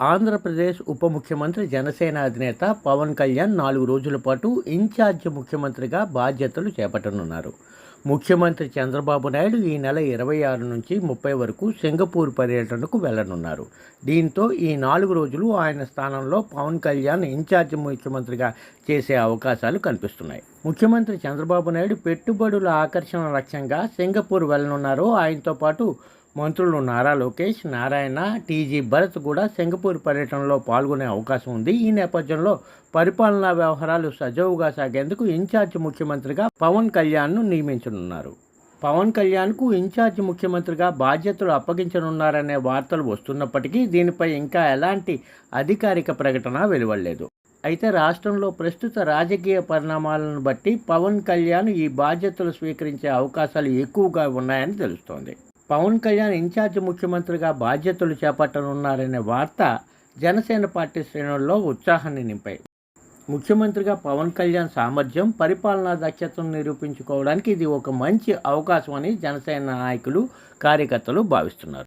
ఆంధ్రప్రదేశ్ ఉప ముఖ్యమంత్రి జనసేన అధినేత పవన్ కళ్యాణ్ నాలుగు రోజుల పాటు ఇన్ఛార్జ్ ముఖ్యమంత్రిగా బాధ్యతలు చేపట్టనున్నారు. ముఖ్యమంత్రి చంద్రబాబు నాయుడు ఈ నెల ఇరవై ఆరు నుంచి ముప్పై వరకు సింగపూర్ పర్యటనకు వెళ్ళనున్నారు దీంతో ఈ నాలుగు రోజులు ఆయన స్థానంలో పవన్ కళ్యాణ్ ఇన్ఛార్జ్ ముఖ్యమంత్రిగా చేసే అవకాశాలు కనిపిస్తున్నాయి. ముఖ్యమంత్రి చంద్రబాబు నాయుడు పెట్టుబడుల ఆకర్షణ లక్ష్యంగా సింగపూర్ వెళ్ళనున్నారు ఆయనతో పాటు మంత్రులు నారా లోకేష్ నారాయణ టీజీ భరత్ కూడా సింగపూర్ పర్యటనలో పాల్గొనే అవకాశం ఉంది. ఈ నేపథ్యంలో పరిపాలనా వ్యవహారాలు సజావుగా సాగేందుకు ఇన్ఛార్జ్ ముఖ్యమంత్రిగా పవన్ కళ్యాణ్ను నియమించనున్నారు. పవన్ కళ్యాణ్కు ఇన్ఛార్జ్ ముఖ్యమంత్రిగా బాధ్యతలు అప్పగించనున్నారనే వార్తలు వస్తున్నప్పటికీ దీనిపై ఇంకా ఎలాంటి అధికారిక ప్రకటన వెలువడలేదు. అయితే రాష్ట్రంలో ప్రస్తుత రాజకీయ పరిణామాలను బట్టి పవన్ కళ్యాణ్ ఈ బాధ్యతలు స్వీకరించే అవకాశాలు ఎక్కువగా ఉన్నాయని తెలుస్తోంది. పవన్ కళ్యాణ్ ఇన్ఛార్జ్ ముఖ్యమంత్రిగా బాధ్యతలు చేపట్టనున్నారనే వార్త జనసేన పార్టీ శ్రేణుల్లో ఉత్సాహాన్ని నింపాయి. ముఖ్యమంత్రిగా పవన్ కళ్యాణ్ సామర్థ్యం పరిపాలనా దక్షతను నిరూపించుకోవడానికి ఇది ఒక మంచి అవకాశం అని జనసేన నాయకులు కార్యకర్తలు భావిస్తున్నారు.